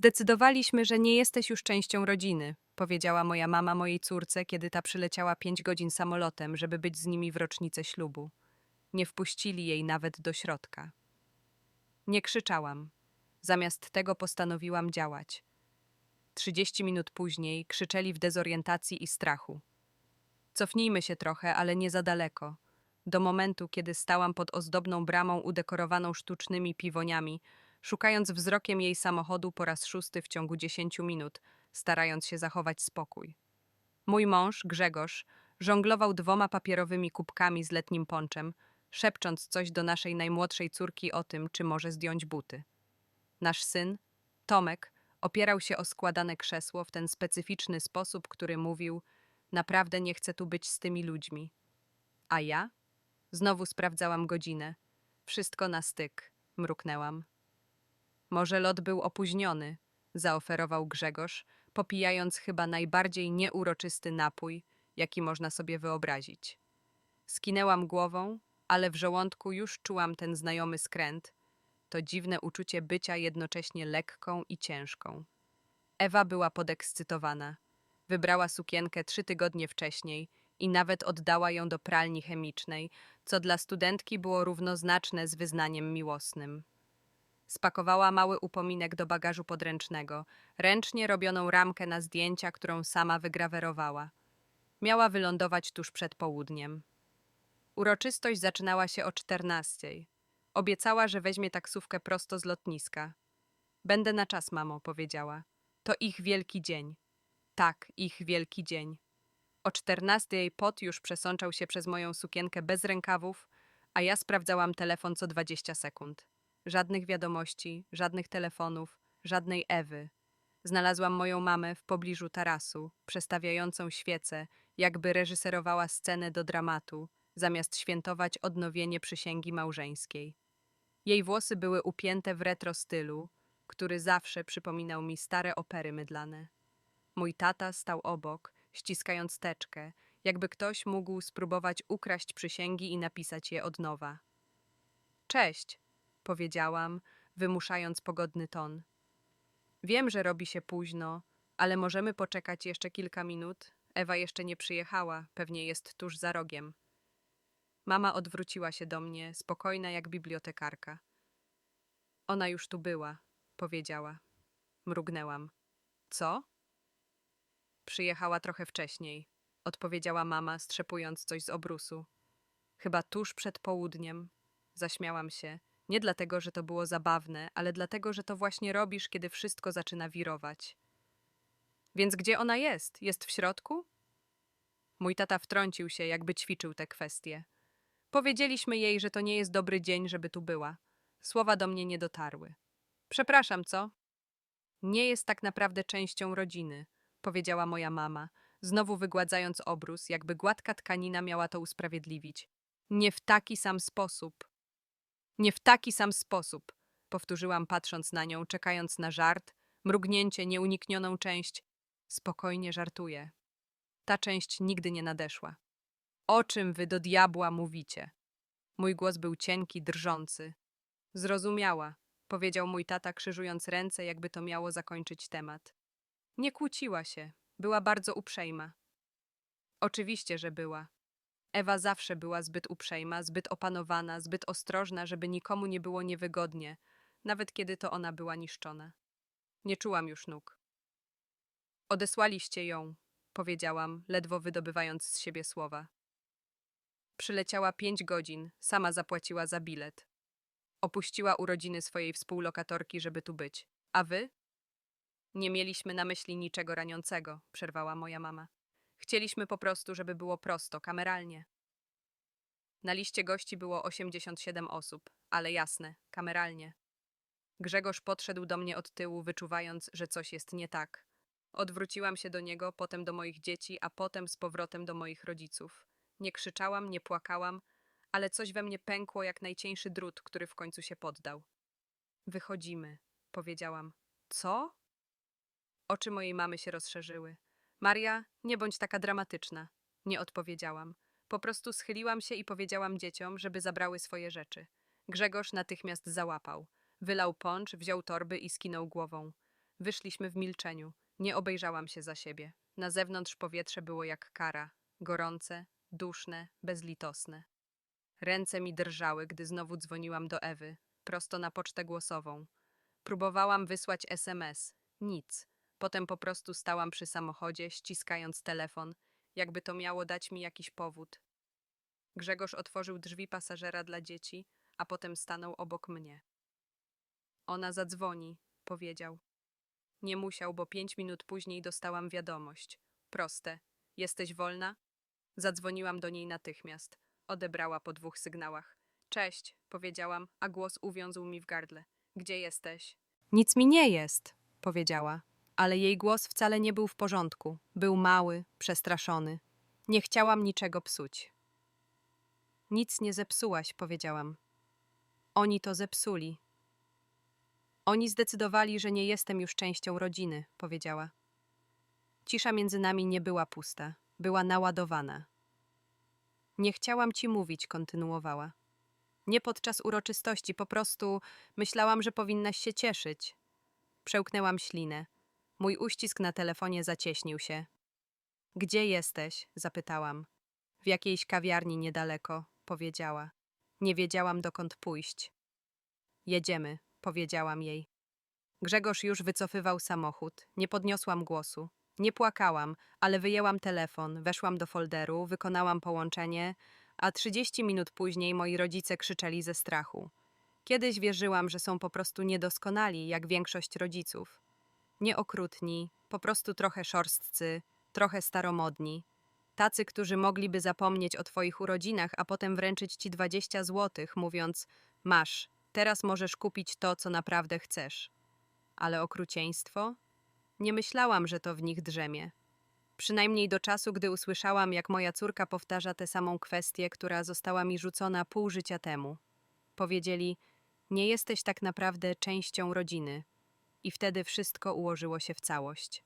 Zdecydowaliśmy, że nie jesteś już częścią rodziny, powiedziała moja mama mojej córce, kiedy ta przyleciała pięć godzin samolotem, żeby być z nimi w rocznicę ślubu. Nie wpuścili jej nawet do środka. Nie krzyczałam. Zamiast tego postanowiłam działać. Trzydzieści minut później krzyczeli w dezorientacji i strachu. Cofnijmy się trochę, ale nie za daleko. Do momentu, kiedy stałam pod ozdobną bramą udekorowaną sztucznymi piwoniami, szukając wzrokiem jej samochodu po raz szósty w ciągu dziesięciu minut, starając się zachować spokój. Mój mąż, Grzegorz, żonglował dwoma papierowymi kubkami z letnim ponczem, szepcząc coś do naszej najmłodszej córki o tym, czy może zdjąć buty. Nasz syn, Tomek, opierał się o składane krzesło w ten specyficzny sposób, który mówił: Naprawdę nie chcę tu być z tymi ludźmi. A ja? Znowu sprawdzałam godzinę. Wszystko na styk, mruknęłam. Może lot był opóźniony, zaoferował Grzegorz, popijając chyba najbardziej nieuroczysty napój, jaki można sobie wyobrazić. Skinęłam głową, ale w żołądku już czułam ten znajomy skręt, to dziwne uczucie bycia jednocześnie lekką i ciężką. Ewa była podekscytowana. Wybrała sukienkę trzy tygodnie wcześniej i nawet oddała ją do pralni chemicznej, co dla studentki było równoznaczne z wyznaniem miłosnym. Spakowała mały upominek do bagażu podręcznego, ręcznie robioną ramkę na zdjęcia, którą sama wygrawerowała. Miała wylądować tuż przed południem. Uroczystość zaczynała się o czternastej. Obiecała, że weźmie taksówkę prosto z lotniska. Będę na czas, mamo, powiedziała. To ich wielki dzień. Tak, ich wielki dzień. O czternastej jej pot już przesączał się przez moją sukienkę bez rękawów, a ja sprawdzałam telefon co dwadzieścia sekund. Żadnych wiadomości, żadnych telefonów, żadnej Ewy. Znalazłam moją mamę w pobliżu tarasu, przestawiającą świecę, jakby reżyserowała scenę do dramatu, zamiast świętować odnowienie przysięgi małżeńskiej. Jej włosy były upięte w retro stylu, który zawsze przypominał mi stare opery mydlane. Mój tata stał obok, ściskając teczkę, jakby ktoś mógł spróbować ukraść przysięgi i napisać je od nowa. Cześć, powiedziałam, wymuszając pogodny ton. Wiem, że robi się późno, ale możemy poczekać jeszcze kilka minut. Ewa jeszcze nie przyjechała, pewnie jest tuż za rogiem. Mama odwróciła się do mnie, spokojna jak bibliotekarka. Ona już tu była, powiedziała. Mrugnęłam. Co? Przyjechała trochę wcześniej, odpowiedziała mama, strzepując coś z obrusu. Chyba tuż przed południem. Zaśmiałam się. Nie dlatego, że to było zabawne, ale dlatego, że to właśnie robisz, kiedy wszystko zaczyna wirować. Więc gdzie ona jest? Jest w środku? Mój tata wtrącił się, jakby ćwiczył te kwestie. Powiedzieliśmy jej, że to nie jest dobry dzień, żeby tu była. Słowa do mnie nie dotarły. Przepraszam, co? Nie jest tak naprawdę częścią rodziny, powiedziała moja mama, znowu wygładzając obrus, jakby gładka tkanina miała to usprawiedliwić. Nie w taki sam sposób. Nie w taki sam sposób, powtórzyłam patrząc na nią, czekając na żart, mrugnięcie, nieuniknioną część. Spokojnie żartuję. Ta część nigdy nie nadeszła. O czym wy do diabła mówicie? Mój głos był cienki, drżący. Zrozumiała, powiedział mój tata, krzyżując ręce, jakby to miało zakończyć temat. Nie kłóciła się, była bardzo uprzejma. Oczywiście, że była. Ewa zawsze była zbyt uprzejma, zbyt opanowana, zbyt ostrożna, żeby nikomu nie było niewygodnie, nawet kiedy to ona była niszczona. Nie czułam już nóg. Odesłaliście ją, powiedziałam, ledwo wydobywając z siebie słowa. Przyleciała pięć godzin, sama zapłaciła za bilet. Opuściła urodziny swojej współlokatorki, żeby tu być. A wy? Nie mieliśmy na myśli niczego raniącego, przerwała moja mama. Chcieliśmy po prostu, żeby było prosto, kameralnie. Na liście gości było 87 osób, ale jasne, kameralnie. Grzegorz podszedł do mnie od tyłu, wyczuwając, że coś jest nie tak. Odwróciłam się do niego, potem do moich dzieci, a potem z powrotem do moich rodziców. Nie krzyczałam, nie płakałam, ale coś we mnie pękło jak najcieńszy drut, który w końcu się poddał. Wychodzimy, powiedziałam. Co? Oczy mojej mamy się rozszerzyły. Maria, nie bądź taka dramatyczna. Nie odpowiedziałam. Po prostu schyliłam się i powiedziałam dzieciom, żeby zabrały swoje rzeczy. Grzegorz natychmiast załapał. Wylał poncz, wziął torby i skinął głową. Wyszliśmy w milczeniu. Nie obejrzałam się za siebie. Na zewnątrz powietrze było jak kara. Gorące, duszne, bezlitosne. Ręce mi drżały, gdy znowu dzwoniłam do Ewy, prosto na pocztę głosową. Próbowałam wysłać SMS. Nic. Potem po prostu stałam przy samochodzie, ściskając telefon, jakby to miało dać mi jakiś powód. Grzegorz otworzył drzwi pasażera dla dzieci, a potem stanął obok mnie. Ona zadzwoni, powiedział. Nie musiał, bo pięć minut później dostałam wiadomość. Proste. Jesteś wolna? Zadzwoniłam do niej natychmiast. Odebrała po dwóch sygnałach. Cześć, powiedziałam, a głos uwiązł mi w gardle. Gdzie jesteś? Nic mi nie jest, powiedziała. Ale jej głos wcale nie był w porządku. Był mały, przestraszony. Nie chciałam niczego psuć. Nic nie zepsułaś, powiedziałam. Oni to zepsuli. Oni zdecydowali, że nie jestem już częścią rodziny, powiedziała. Cisza między nami nie była pusta, była naładowana. Nie chciałam ci mówić, kontynuowała. Nie podczas uroczystości, po prostu myślałam, że powinnaś się cieszyć. Przełknęłam ślinę. Mój uścisk na telefonie zacieśnił się. Gdzie jesteś? zapytałam. W jakiejś kawiarni niedaleko, powiedziała. Nie wiedziałam, dokąd pójść. Jedziemy, powiedziałam jej. Grzegorz już wycofywał samochód. Nie podniosłam głosu. Nie płakałam, ale wyjęłam telefon, weszłam do folderu, wykonałam połączenie, a 30 minut później moi rodzice krzyczeli ze strachu. Kiedyś wierzyłam, że są po prostu niedoskonali, jak większość rodziców. Nieokrutni, po prostu trochę szorstcy, trochę staromodni. Tacy, którzy mogliby zapomnieć o twoich urodzinach, a potem wręczyć ci 20 złotych, mówiąc: Masz, teraz możesz kupić to, co naprawdę chcesz. Ale okrucieństwo? Nie myślałam, że to w nich drzemie. Przynajmniej do czasu, gdy usłyszałam, jak moja córka powtarza tę samą kwestię, która została mi rzucona pół życia temu. Powiedzieli: Nie jesteś tak naprawdę częścią rodziny. I wtedy wszystko ułożyło się w całość.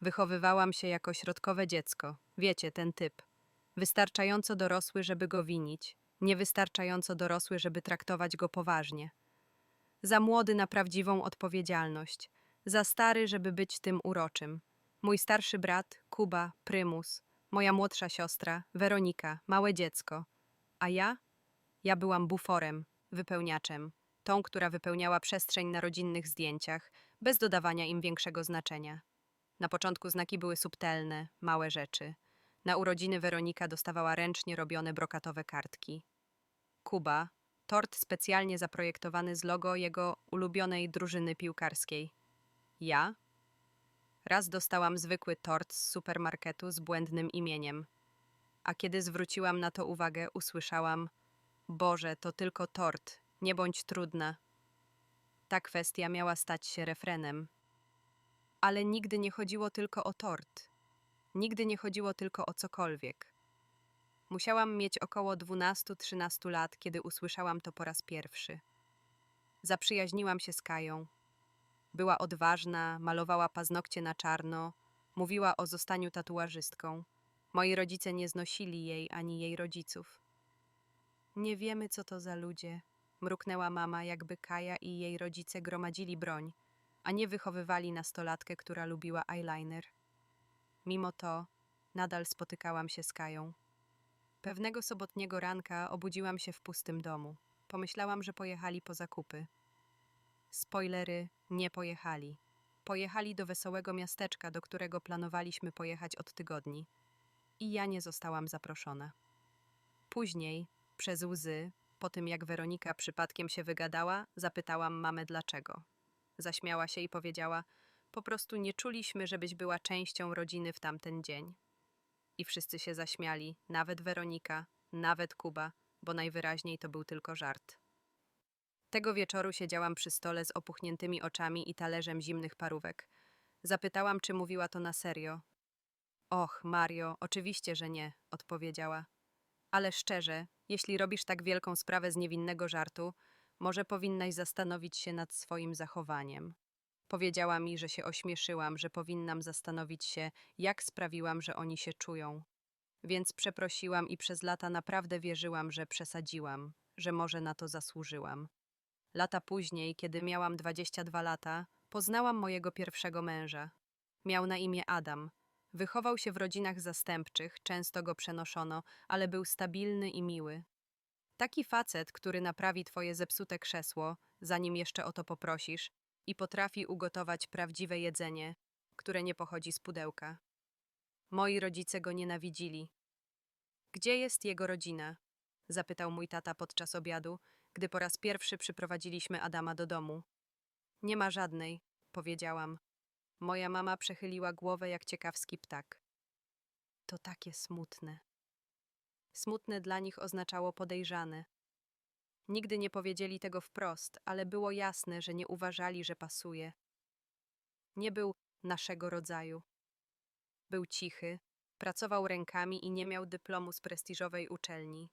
Wychowywałam się jako środkowe dziecko, wiecie, ten typ. Wystarczająco dorosły, żeby go winić, niewystarczająco dorosły, żeby traktować go poważnie. Za młody na prawdziwą odpowiedzialność, za stary, żeby być tym uroczym. Mój starszy brat, Kuba, prymus, moja młodsza siostra, Weronika, małe dziecko. A ja? Ja byłam buforem, wypełniaczem, tą, która wypełniała przestrzeń na rodzinnych zdjęciach, bez dodawania im większego znaczenia. Na początku znaki były subtelne, małe rzeczy. Na urodziny Weronika dostawała ręcznie robione brokatowe kartki. Kuba, tort specjalnie zaprojektowany z logo jego ulubionej drużyny piłkarskiej. Ja? Raz dostałam zwykły tort z supermarketu z błędnym imieniem. A kiedy zwróciłam na to uwagę, usłyszałam: Boże, to tylko tort, nie bądź trudna. Ta kwestia miała stać się refrenem. Ale nigdy nie chodziło tylko o tort. Nigdy nie chodziło tylko o cokolwiek. Musiałam mieć około 12-13 lat, kiedy usłyszałam to po raz pierwszy. Zaprzyjaźniłam się z Kają. Była odważna, malowała paznokcie na czarno, mówiła o zostaniu tatuażystką. Moi rodzice nie znosili jej ani jej rodziców. Nie wiemy, co to za ludzie, mruknęła mama, jakby Kaja i jej rodzice gromadzili broń, a nie wychowywali nastolatkę, która lubiła eyeliner. Mimo to nadal spotykałam się z Kają. Pewnego sobotniego ranka obudziłam się w pustym domu. Pomyślałam, że pojechali po zakupy. Spoilery nie pojechali. Pojechali do wesołego miasteczka, do którego planowaliśmy pojechać od tygodni. I ja nie zostałam zaproszona. Później, przez łzy, po tym jak Weronika przypadkiem się wygadała, zapytałam mamę dlaczego. Zaśmiała się i powiedziała: Po prostu nie czuliśmy, żebyś była częścią rodziny w tamten dzień. I wszyscy się zaśmiali, nawet Weronika, nawet Kuba, bo najwyraźniej to był tylko żart. Tego wieczoru siedziałam przy stole z opuchniętymi oczami i talerzem zimnych parówek. Zapytałam, czy mówiła to na serio. Och, Mario, oczywiście, że nie, odpowiedziała. Ale szczerze, jeśli robisz tak wielką sprawę z niewinnego żartu, może powinnaś zastanowić się nad swoim zachowaniem. Powiedziała mi, że się ośmieszyłam, że powinnam zastanowić się, jak sprawiłam, że oni się czują. Więc przeprosiłam i przez lata naprawdę wierzyłam, że przesadziłam, że może na to zasłużyłam. Lata później, kiedy miałam 22 lata, Poznałam mojego pierwszego męża. Miał na imię Adam. Wychował się w rodzinach zastępczych, często go przenoszono, ale był stabilny i miły. Taki facet, który naprawi twoje zepsute krzesło, zanim jeszcze o to poprosisz, i potrafi ugotować prawdziwe jedzenie, które nie pochodzi z pudełka. Moi rodzice go nienawidzili. Gdzie jest jego rodzina? zapytał mój tata podczas obiadu, gdy po raz pierwszy przyprowadziliśmy Adama do domu. Nie ma żadnej, powiedziałam. Moja mama przechyliła głowę jak ciekawski ptak. To takie smutne. Smutne dla nich oznaczało podejrzane. Nigdy nie powiedzieli tego wprost, ale było jasne, że nie uważali, że pasuje. Nie był naszego rodzaju. Był cichy, pracował rękami i nie miał dyplomu z prestiżowej uczelni.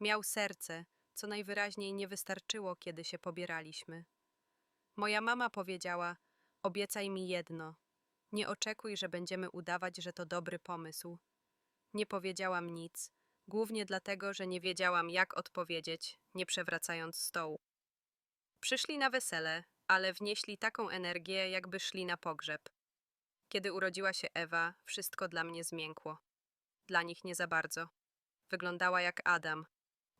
Miał serce, co najwyraźniej nie wystarczyło, kiedy się pobieraliśmy. Moja mama powiedziała: Obiecaj mi jedno. Nie oczekuj, że będziemy udawać, że to dobry pomysł. Nie powiedziałam nic, głównie dlatego, że nie wiedziałam, jak odpowiedzieć, nie przewracając stołu. Przyszli na wesele, ale wnieśli taką energię, jakby szli na pogrzeb. Kiedy urodziła się Ewa, wszystko dla mnie zmiękło. Dla nich nie za bardzo. Wyglądała jak Adam.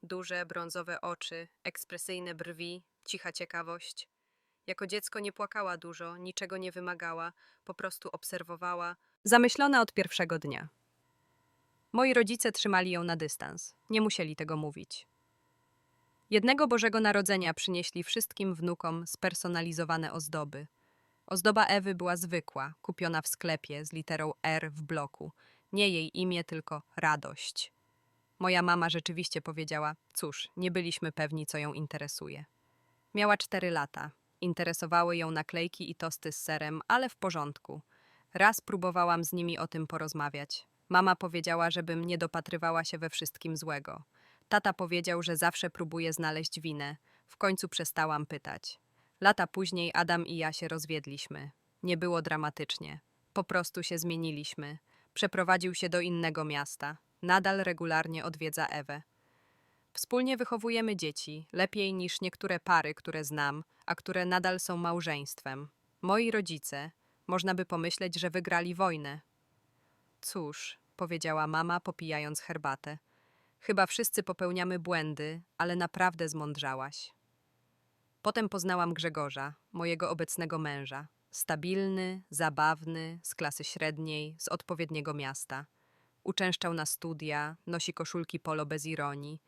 Duże, brązowe oczy, ekspresyjne brwi, cicha ciekawość. Jako dziecko nie płakała dużo, niczego nie wymagała, po prostu obserwowała, zamyślona od pierwszego dnia. Moi rodzice trzymali ją na dystans, nie musieli tego mówić. Jednego Bożego Narodzenia przynieśli wszystkim wnukom spersonalizowane ozdoby. Ozdoba Ewy była zwykła, kupiona w sklepie z literą R w bloku. Nie jej imię, tylko radość. Moja mama rzeczywiście powiedziała: Cóż, nie byliśmy pewni, co ją interesuje. Miała cztery lata. Interesowały ją naklejki i tosty z serem, ale w porządku. Raz próbowałam z nimi o tym porozmawiać. Mama powiedziała, żebym nie dopatrywała się we wszystkim złego. Tata powiedział, że zawsze próbuje znaleźć winę. W końcu przestałam pytać. Lata później Adam i ja się rozwiedliśmy. Nie było dramatycznie. Po prostu się zmieniliśmy. Przeprowadził się do innego miasta. Nadal regularnie odwiedza Ewę. Wspólnie wychowujemy dzieci, lepiej niż niektóre pary, które znam, a które nadal są małżeństwem. Moi rodzice, można by pomyśleć, że wygrali wojnę. Cóż, powiedziała mama, popijając herbatę. Chyba wszyscy popełniamy błędy, ale naprawdę zmądrzałaś. Potem poznałam Grzegorza, mojego obecnego męża. Stabilny, zabawny, z klasy średniej, z odpowiedniego miasta. Uczęszczał na studia, nosi koszulki polo bez ironii.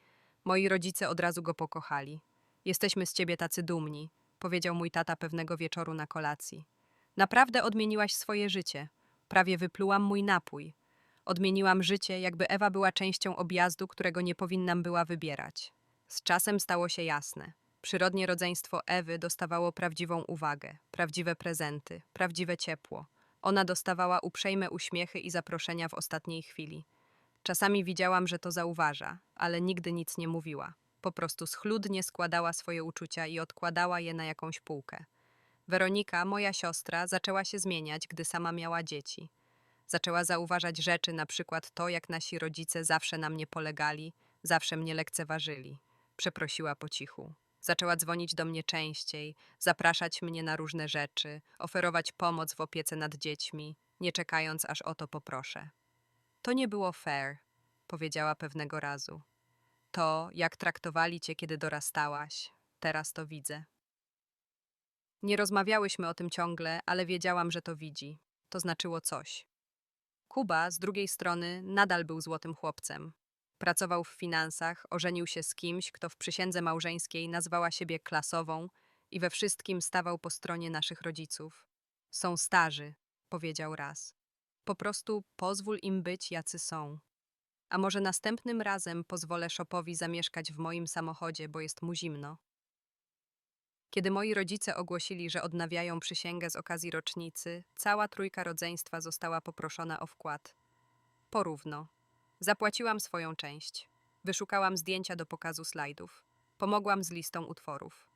Moi rodzice od razu go pokochali. Jesteśmy z ciebie tacy dumni, powiedział mój tata pewnego wieczoru na kolacji. Naprawdę odmieniłaś swoje życie. Prawie wyplułam mój napój. Odmieniłam życie, jakby Ewa była częścią objazdu, którego nie powinnam była wybierać. Z czasem stało się jasne. Przyrodnie rodzeństwo Ewy dostawało prawdziwą uwagę, prawdziwe prezenty, prawdziwe ciepło. Ona dostawała uprzejme uśmiechy i zaproszenia w ostatniej chwili. Czasami widziałam, że to zauważa, ale nigdy nic nie mówiła. Po prostu schludnie składała swoje uczucia i odkładała je na jakąś półkę. Weronika, moja siostra, zaczęła się zmieniać, gdy sama miała dzieci. Zaczęła zauważać rzeczy, na przykład to, jak nasi rodzice zawsze na mnie polegali, zawsze mnie lekceważyli. Przeprosiła po cichu. Zaczęła dzwonić do mnie częściej, zapraszać mnie na różne rzeczy, oferować pomoc w opiece nad dziećmi, nie czekając, aż o to poproszę. To nie było fair, powiedziała pewnego razu. To, jak traktowali cię, kiedy dorastałaś, teraz to widzę. Nie rozmawiałyśmy o tym ciągle, ale wiedziałam, że to widzi. To znaczyło coś. Kuba, z drugiej strony, nadal był złotym chłopcem. Pracował w finansach, ożenił się z kimś, kto w przysiędze małżeńskiej nazwała siebie klasową i we wszystkim stawał po stronie naszych rodziców. Są starzy, powiedział raz. Po prostu pozwól im być, jacy są. A może następnym razem pozwolę Szopowi zamieszkać w moim samochodzie, bo jest mu zimno. Kiedy moi rodzice ogłosili, że odnawiają przysięgę z okazji rocznicy, cała trójka rodzeństwa została poproszona o wkład. Porówno. Zapłaciłam swoją część. Wyszukałam zdjęcia do pokazu slajdów. Pomogłam z listą utworów.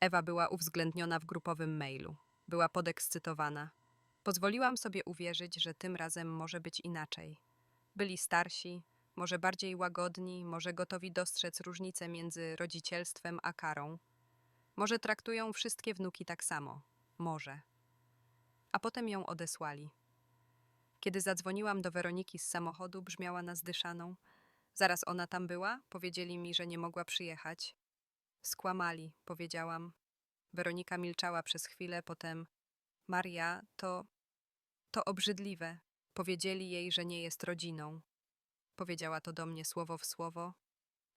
Ewa była uwzględniona w grupowym mailu. Była podekscytowana. Pozwoliłam sobie uwierzyć, że tym razem może być inaczej. Byli starsi, może bardziej łagodni, może gotowi dostrzec różnicę między rodzicielstwem a karą. Może traktują wszystkie wnuki tak samo. może. A potem ją odesłali. Kiedy zadzwoniłam do Weroniki z samochodu, brzmiała na zdyszaną. Zaraz ona tam była? Powiedzieli mi, że nie mogła przyjechać. Skłamali, powiedziałam. Weronika milczała przez chwilę, potem Maria, to. To obrzydliwe. Powiedzieli jej, że nie jest rodziną. Powiedziała to do mnie słowo w słowo.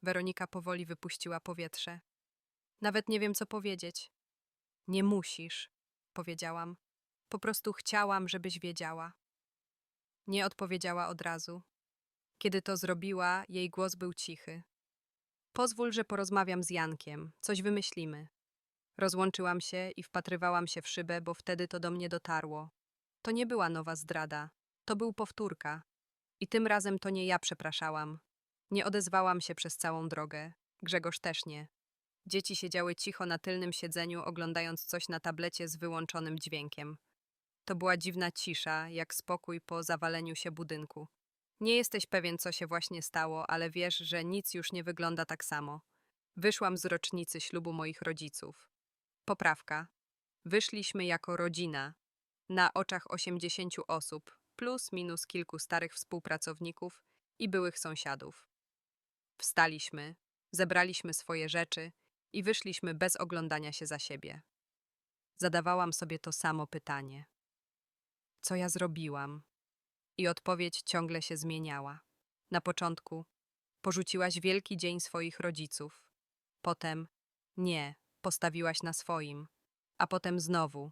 Weronika powoli wypuściła powietrze. Nawet nie wiem, co powiedzieć. Nie musisz, powiedziałam. Po prostu chciałam, żebyś wiedziała. Nie odpowiedziała od razu. Kiedy to zrobiła, jej głos był cichy. Pozwól, że porozmawiam z Jankiem, coś wymyślimy. Rozłączyłam się i wpatrywałam się w szybę, bo wtedy to do mnie dotarło. To nie była nowa zdrada, to był powtórka. I tym razem to nie ja przepraszałam. Nie odezwałam się przez całą drogę. Grzegorz też nie. Dzieci siedziały cicho na tylnym siedzeniu, oglądając coś na tablecie z wyłączonym dźwiękiem. To była dziwna cisza, jak spokój po zawaleniu się budynku. Nie jesteś pewien, co się właśnie stało, ale wiesz, że nic już nie wygląda tak samo. Wyszłam z rocznicy ślubu moich rodziców. Poprawka. Wyszliśmy jako rodzina. Na oczach 80 osób, plus minus kilku starych współpracowników i byłych sąsiadów. Wstaliśmy, zebraliśmy swoje rzeczy i wyszliśmy bez oglądania się za siebie. Zadawałam sobie to samo pytanie. Co ja zrobiłam? I odpowiedź ciągle się zmieniała. Na początku porzuciłaś wielki dzień swoich rodziców. Potem nie, postawiłaś na swoim. A potem znowu,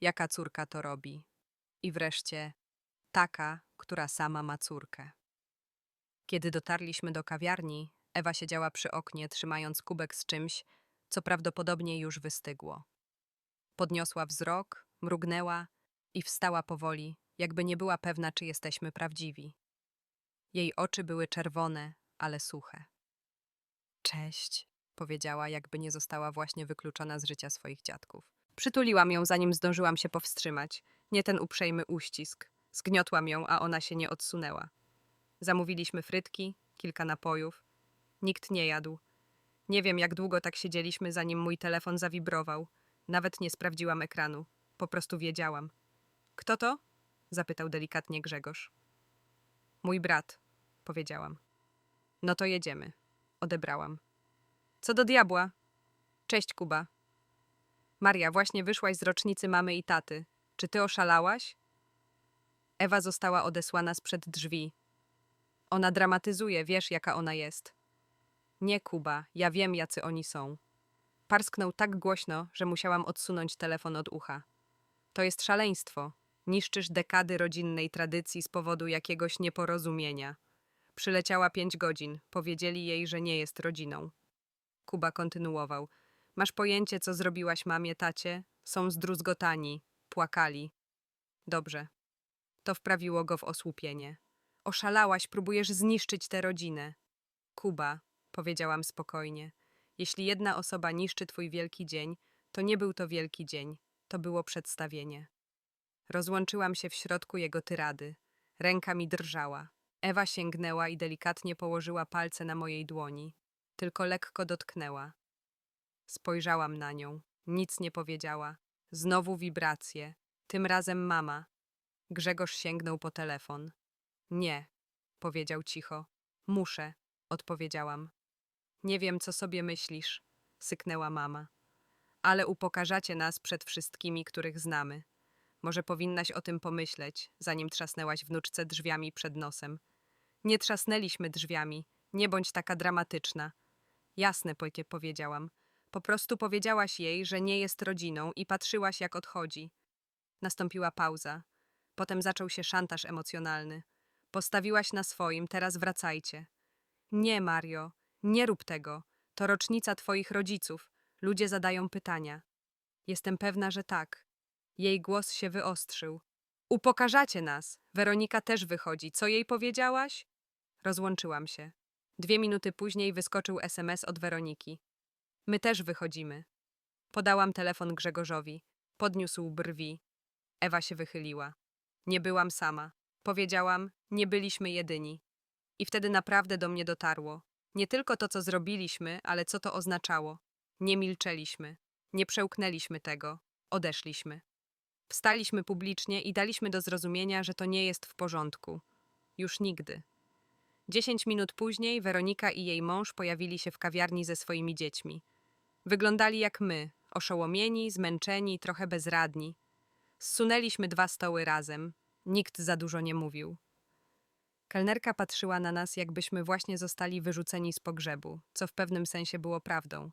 jaka córka to robi. I wreszcie taka, która sama ma córkę. Kiedy dotarliśmy do kawiarni, Ewa siedziała przy oknie, trzymając kubek z czymś, co prawdopodobnie już wystygło. Podniosła wzrok, mrugnęła i wstała powoli, jakby nie była pewna, czy jesteśmy prawdziwi. Jej oczy były czerwone, ale suche. Cześć, powiedziała, jakby nie została właśnie wykluczona z życia swoich dziadków. Przytuliłam ją, zanim zdążyłam się powstrzymać. Nie ten uprzejmy uścisk. Zgniotłam ją, a ona się nie odsunęła. Zamówiliśmy frytki, kilka napojów. Nikt nie jadł. Nie wiem, jak długo tak siedzieliśmy, zanim mój telefon zawibrował. Nawet nie sprawdziłam ekranu. Po prostu wiedziałam. Kto to? zapytał delikatnie Grzegorz. Mój brat, powiedziałam. No to jedziemy. Odebrałam. Co do diabła? Cześć, Kuba. Maria, właśnie wyszłaś z rocznicy mamy i taty. Czy ty oszalałaś? Ewa została odesłana sprzed drzwi. Ona dramatyzuje, wiesz, jaka ona jest. Nie, Kuba, ja wiem, jacy oni są. Parsknął tak głośno, że musiałam odsunąć telefon od ucha. To jest szaleństwo. Niszczysz dekady rodzinnej tradycji z powodu jakiegoś nieporozumienia. Przyleciała pięć godzin. Powiedzieli jej, że nie jest rodziną. Kuba kontynuował. Masz pojęcie, co zrobiłaś mamie, tacie? Są zdruzgotani. Płakali. Dobrze. To wprawiło go w osłupienie. Oszalałaś, próbujesz zniszczyć tę rodzinę. Kuba, powiedziałam spokojnie. Jeśli jedna osoba niszczy twój wielki dzień, to nie był to wielki dzień, to było przedstawienie. Rozłączyłam się w środku jego tyrady. Ręka mi drżała. Ewa sięgnęła i delikatnie położyła palce na mojej dłoni. Tylko lekko dotknęła. Spojrzałam na nią. Nic nie powiedziała. Znowu wibracje. Tym razem mama. Grzegorz sięgnął po telefon. Nie, powiedział cicho. Muszę, odpowiedziałam. Nie wiem, co sobie myślisz, syknęła mama. Ale upokarzacie nas przed wszystkimi, których znamy. Może powinnaś o tym pomyśleć, zanim trzasnęłaś wnuczce drzwiami przed nosem. Nie trzasnęliśmy drzwiami, nie bądź taka dramatyczna. Jasne, Pojkie, powiedziałam. Po prostu powiedziałaś jej, że nie jest rodziną i patrzyłaś, jak odchodzi. Nastąpiła pauza. Potem zaczął się szantaż emocjonalny. Postawiłaś na swoim, teraz wracajcie. Nie, Mario, nie rób tego. To rocznica twoich rodziców. Ludzie zadają pytania. Jestem pewna, że tak. Jej głos się wyostrzył. Upokarzacie nas. Weronika też wychodzi. Co jej powiedziałaś? Rozłączyłam się. Dwie minuty później wyskoczył SMS od Weroniki. My też wychodzimy. Podałam telefon Grzegorzowi. Podniósł brwi. Ewa się wychyliła. Nie byłam sama. Powiedziałam, nie byliśmy jedyni. I wtedy naprawdę do mnie dotarło. Nie tylko to, co zrobiliśmy, ale co to oznaczało. Nie milczeliśmy. Nie przełknęliśmy tego. Odeszliśmy. Wstaliśmy publicznie i daliśmy do zrozumienia, że to nie jest w porządku. Już nigdy. Dziesięć minut później Weronika i jej mąż pojawili się w kawiarni ze swoimi dziećmi. Wyglądali jak my, oszołomieni, zmęczeni, trochę bezradni. Zsunęliśmy dwa stoły razem. Nikt za dużo nie mówił. Kelnerka patrzyła na nas, jakbyśmy właśnie zostali wyrzuceni z pogrzebu, co w pewnym sensie było prawdą.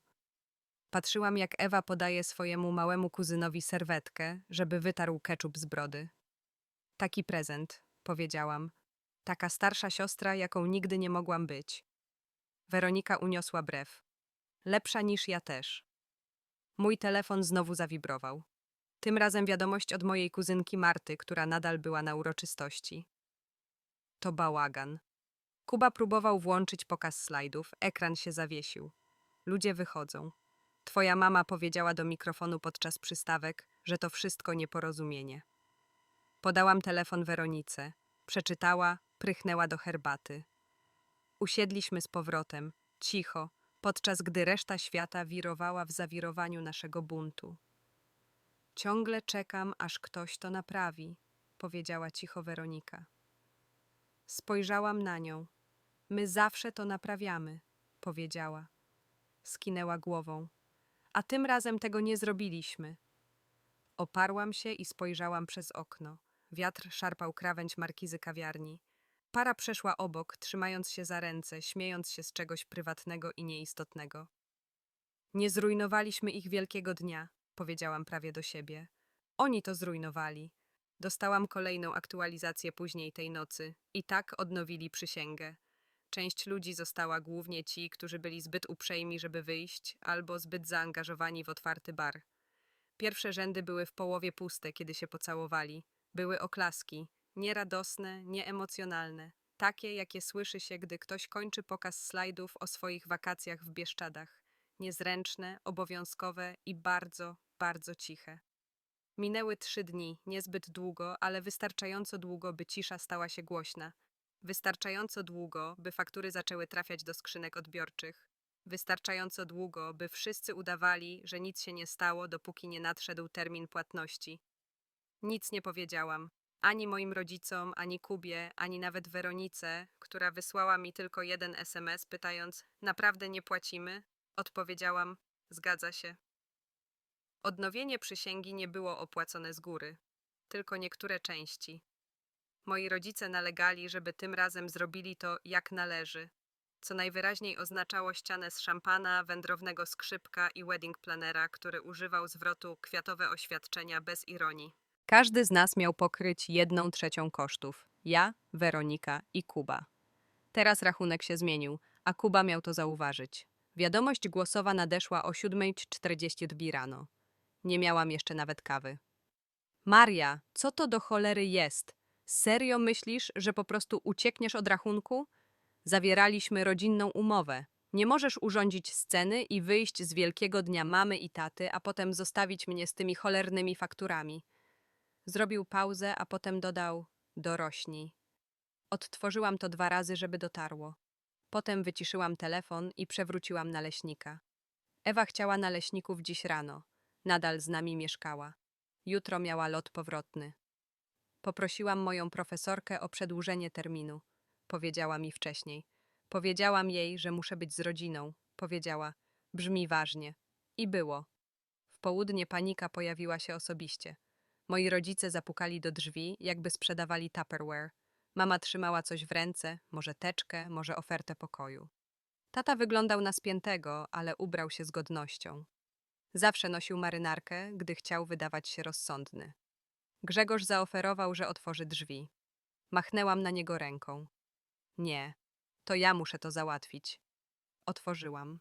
Patrzyłam, jak Ewa podaje swojemu małemu kuzynowi serwetkę, żeby wytarł keczup z brody. Taki prezent, powiedziałam. Taka starsza siostra, jaką nigdy nie mogłam być. Weronika uniosła brew. Lepsza niż ja też. Mój telefon znowu zawibrował. Tym razem wiadomość od mojej kuzynki Marty, która nadal była na uroczystości. To bałagan. Kuba próbował włączyć pokaz slajdów, ekran się zawiesił. Ludzie wychodzą. Twoja mama powiedziała do mikrofonu podczas przystawek, że to wszystko nieporozumienie. Podałam telefon Weronice. Przeczytała, prychnęła do herbaty. Usiedliśmy z powrotem, cicho, podczas gdy reszta świata wirowała w zawirowaniu naszego buntu. Ciągle czekam, aż ktoś to naprawi, powiedziała cicho Weronika. Spojrzałam na nią. My zawsze to naprawiamy, powiedziała. Skinęła głową. A tym razem tego nie zrobiliśmy. Oparłam się i spojrzałam przez okno. Wiatr szarpał krawędź markizy kawiarni. Para przeszła obok, trzymając się za ręce, śmiejąc się z czegoś prywatnego i nieistotnego. Nie zrujnowaliśmy ich wielkiego dnia, powiedziałam prawie do siebie. Oni to zrujnowali. Dostałam kolejną aktualizację później tej nocy i tak odnowili przysięgę. Część ludzi została głównie ci, którzy byli zbyt uprzejmi, żeby wyjść, albo zbyt zaangażowani w otwarty bar. Pierwsze rzędy były w połowie puste, kiedy się pocałowali. Były oklaski, nieradosne, nieemocjonalne, takie, jakie słyszy się, gdy ktoś kończy pokaz slajdów o swoich wakacjach w Bieszczadach. Niezręczne, obowiązkowe i bardzo, bardzo ciche. Minęły trzy dni, niezbyt długo, ale wystarczająco długo, by cisza stała się głośna. Wystarczająco długo, by faktury zaczęły trafiać do skrzynek odbiorczych. Wystarczająco długo, by wszyscy udawali, że nic się nie stało, dopóki nie nadszedł termin płatności. Nic nie powiedziałam. Ani moim rodzicom, ani Kubie, ani nawet Weronice, która wysłała mi tylko jeden SMS pytając: Naprawdę nie płacimy? Odpowiedziałam: Zgadza się. Odnowienie przysięgi nie było opłacone z góry, tylko niektóre części. Moi rodzice nalegali, żeby tym razem zrobili to jak należy, co najwyraźniej oznaczało ścianę z szampana, wędrownego skrzypka i wedding planera, który używał zwrotu kwiatowe oświadczenia bez ironii. Każdy z nas miał pokryć jedną trzecią kosztów. Ja, Weronika i Kuba. Teraz rachunek się zmienił, a Kuba miał to zauważyć. Wiadomość głosowa nadeszła o 7.42 rano. Nie miałam jeszcze nawet kawy. Maria, co to do cholery jest? Serio myślisz, że po prostu uciekniesz od rachunku? Zawieraliśmy rodzinną umowę. Nie możesz urządzić sceny i wyjść z wielkiego dnia mamy i taty, a potem zostawić mnie z tymi cholernymi fakturami. Zrobił pauzę, a potem dodał: Dorośnij. Odtworzyłam to dwa razy, żeby dotarło. Potem wyciszyłam telefon i przewróciłam naleśnika. Ewa chciała naleśników dziś rano. Nadal z nami mieszkała. Jutro miała lot powrotny. Poprosiłam moją profesorkę o przedłużenie terminu. Powiedziała mi wcześniej. Powiedziałam jej, że muszę być z rodziną. Powiedziała: Brzmi ważnie. I było. W południe panika pojawiła się osobiście. Moi rodzice zapukali do drzwi, jakby sprzedawali Tupperware. Mama trzymała coś w ręce, może teczkę, może ofertę pokoju. Tata wyglądał na spiętego, ale ubrał się z godnością. Zawsze nosił marynarkę, gdy chciał wydawać się rozsądny. Grzegorz zaoferował, że otworzy drzwi. Machnęłam na niego ręką. Nie, to ja muszę to załatwić. Otworzyłam.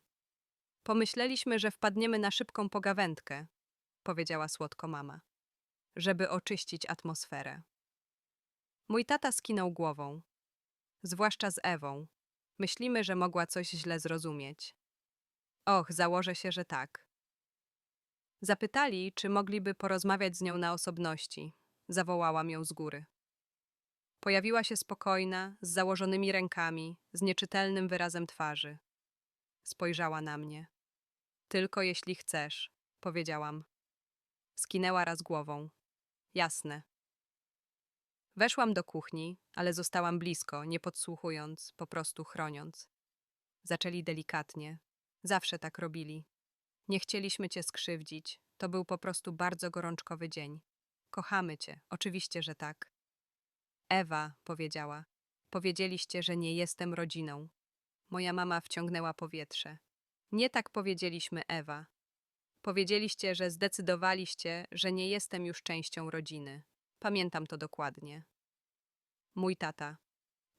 Pomyśleliśmy, że wpadniemy na szybką pogawędkę, powiedziała słodko mama, żeby oczyścić atmosferę. Mój tata skinął głową. Zwłaszcza z Ewą. Myślimy, że mogła coś źle zrozumieć. Och, założę się, że tak. Zapytali, czy mogliby porozmawiać z nią na osobności. Zawołałam ją z góry. Pojawiła się spokojna, z założonymi rękami, z nieczytelnym wyrazem twarzy. Spojrzała na mnie. Tylko jeśli chcesz, powiedziałam. Skinęła raz głową. Jasne. Weszłam do kuchni, ale zostałam blisko, nie podsłuchując, po prostu chroniąc. Zaczęli delikatnie. Zawsze tak robili. Nie chcieliśmy cię skrzywdzić. To był po prostu bardzo gorączkowy dzień. Kochamy cię, oczywiście, że tak. Ewa, powiedziała. Powiedzieliście, że nie jestem rodziną. Moja mama wciągnęła powietrze. Nie tak powiedzieliśmy, Ewa. Powiedzieliście, że zdecydowaliście, że nie jestem już częścią rodziny. Pamiętam to dokładnie. Mój tata.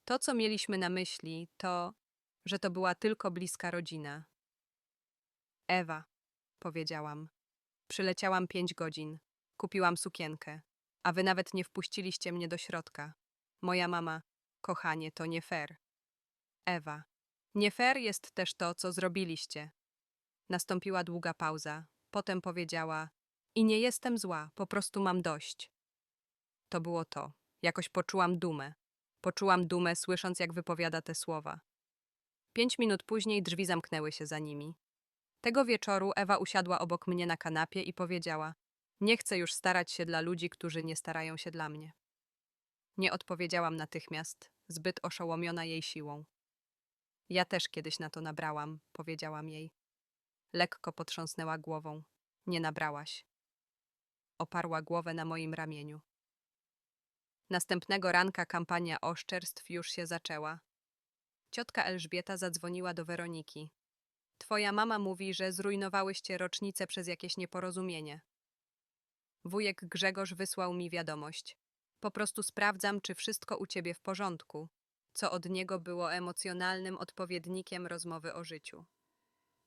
To, co mieliśmy na myśli, to, że to była tylko bliska rodzina. Ewa, powiedziałam. Przyleciałam pięć godzin. Kupiłam sukienkę. A wy nawet nie wpuściliście mnie do środka. Moja mama. Kochanie, to nie fair. Ewa. Nie fair jest też to, co zrobiliście. Nastąpiła długa pauza. Potem powiedziała: I nie jestem zła, po prostu mam dość. To było to. Jakoś poczułam dumę. Poczułam dumę, słysząc, jak wypowiada te słowa. Pięć minut później drzwi zamknęły się za nimi. Tego wieczoru Ewa usiadła obok mnie na kanapie i powiedziała: Nie chcę już starać się dla ludzi, którzy nie starają się dla mnie. Nie odpowiedziałam natychmiast, zbyt oszołomiona jej siłą. Ja też kiedyś na to nabrałam, powiedziałam jej. Lekko potrząsnęła głową. Nie nabrałaś. Oparła głowę na moim ramieniu. Następnego ranka kampania oszczerstw już się zaczęła. Ciotka Elżbieta zadzwoniła do Weroniki. Twoja mama mówi, że zrujnowałyście rocznicę przez jakieś nieporozumienie. Wujek Grzegorz wysłał mi wiadomość. Po prostu sprawdzam, czy wszystko u ciebie w porządku, co od niego było emocjonalnym odpowiednikiem rozmowy o życiu.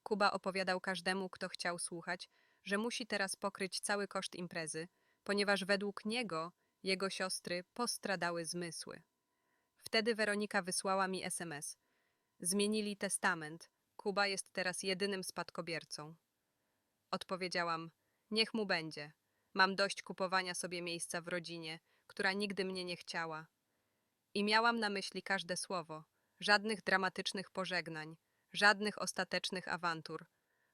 Kuba opowiadał każdemu, kto chciał słuchać, że musi teraz pokryć cały koszt imprezy, ponieważ według niego jego siostry postradały zmysły. Wtedy Weronika wysłała mi SMS. Zmienili testament. Kuba jest teraz jedynym spadkobiercą. Odpowiedziałam: Niech mu będzie. Mam dość kupowania sobie miejsca w rodzinie, która nigdy mnie nie chciała. I miałam na myśli każde słowo. Żadnych dramatycznych pożegnań, żadnych ostatecznych awantur.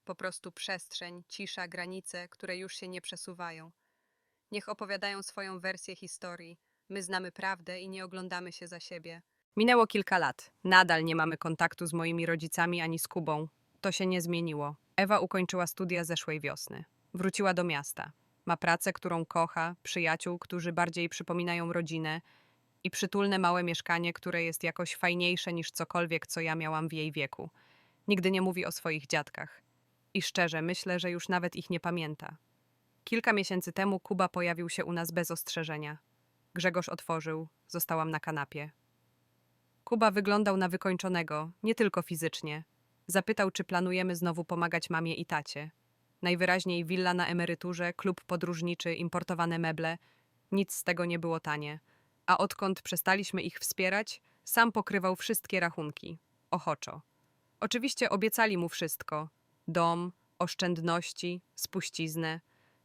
Po prostu przestrzeń, cisza, granice, które już się nie przesuwają. Niech opowiadają swoją wersję historii. My znamy prawdę i nie oglądamy się za siebie. Minęło kilka lat. Nadal nie mamy kontaktu z moimi rodzicami ani z Kubą. To się nie zmieniło. Ewa ukończyła studia zeszłej wiosny. Wróciła do miasta. Ma pracę, którą kocha, przyjaciół, którzy bardziej przypominają rodzinę i przytulne małe mieszkanie, które jest jakoś fajniejsze niż cokolwiek, co ja miałam w jej wieku. Nigdy nie mówi o swoich dziadkach. I szczerze, myślę, że już nawet ich nie pamięta. Kilka miesięcy temu Kuba pojawił się u nas bez ostrzeżenia. Grzegorz otworzył, zostałam na kanapie. Kuba wyglądał na wykończonego, nie tylko fizycznie. Zapytał, czy planujemy znowu pomagać mamie i tacie. Najwyraźniej willa na emeryturze, klub podróżniczy, importowane meble. Nic z tego nie było tanie. A odkąd przestaliśmy ich wspierać, sam pokrywał wszystkie rachunki. Ochoczo. Oczywiście obiecali mu wszystko. Dom, oszczędności, spuściznę.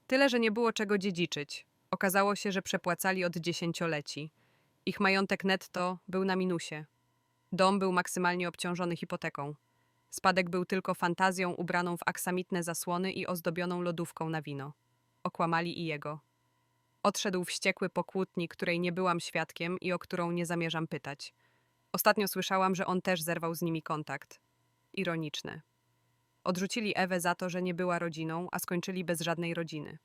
Tyle, że nie było czego dziedziczyć. Okazało się, że przepłacali od dziesięcioleci. Ich majątek netto był na minusie. Dom był maksymalnie obciążony hipoteką. Spadek był tylko fantazją ubraną w aksamitne zasłony i ozdobioną lodówką na wino. Okłamali i jego. Odszedł wściekły po kłótni, której nie byłam świadkiem i o którą nie zamierzam pytać. Ostatnio słyszałam, że on też zerwał z nimi kontakt. Ironiczne. Odrzucili Ewę za to, że nie była rodziną, a skończyli bez żadnej rodziny.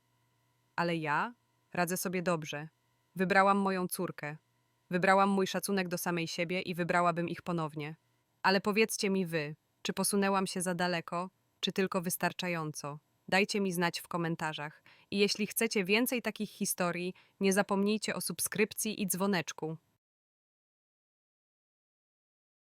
Ale ja radzę sobie dobrze. Wybrałam moją córkę. Wybrałam mój szacunek do samej siebie i wybrałabym ich ponownie. Ale powiedzcie mi wy, czy posunęłam się za daleko, czy tylko wystarczająco? Dajcie mi znać w komentarzach. Jeśli chcecie więcej takich historii, nie zapomnijcie o subskrypcji i dzwoneczku.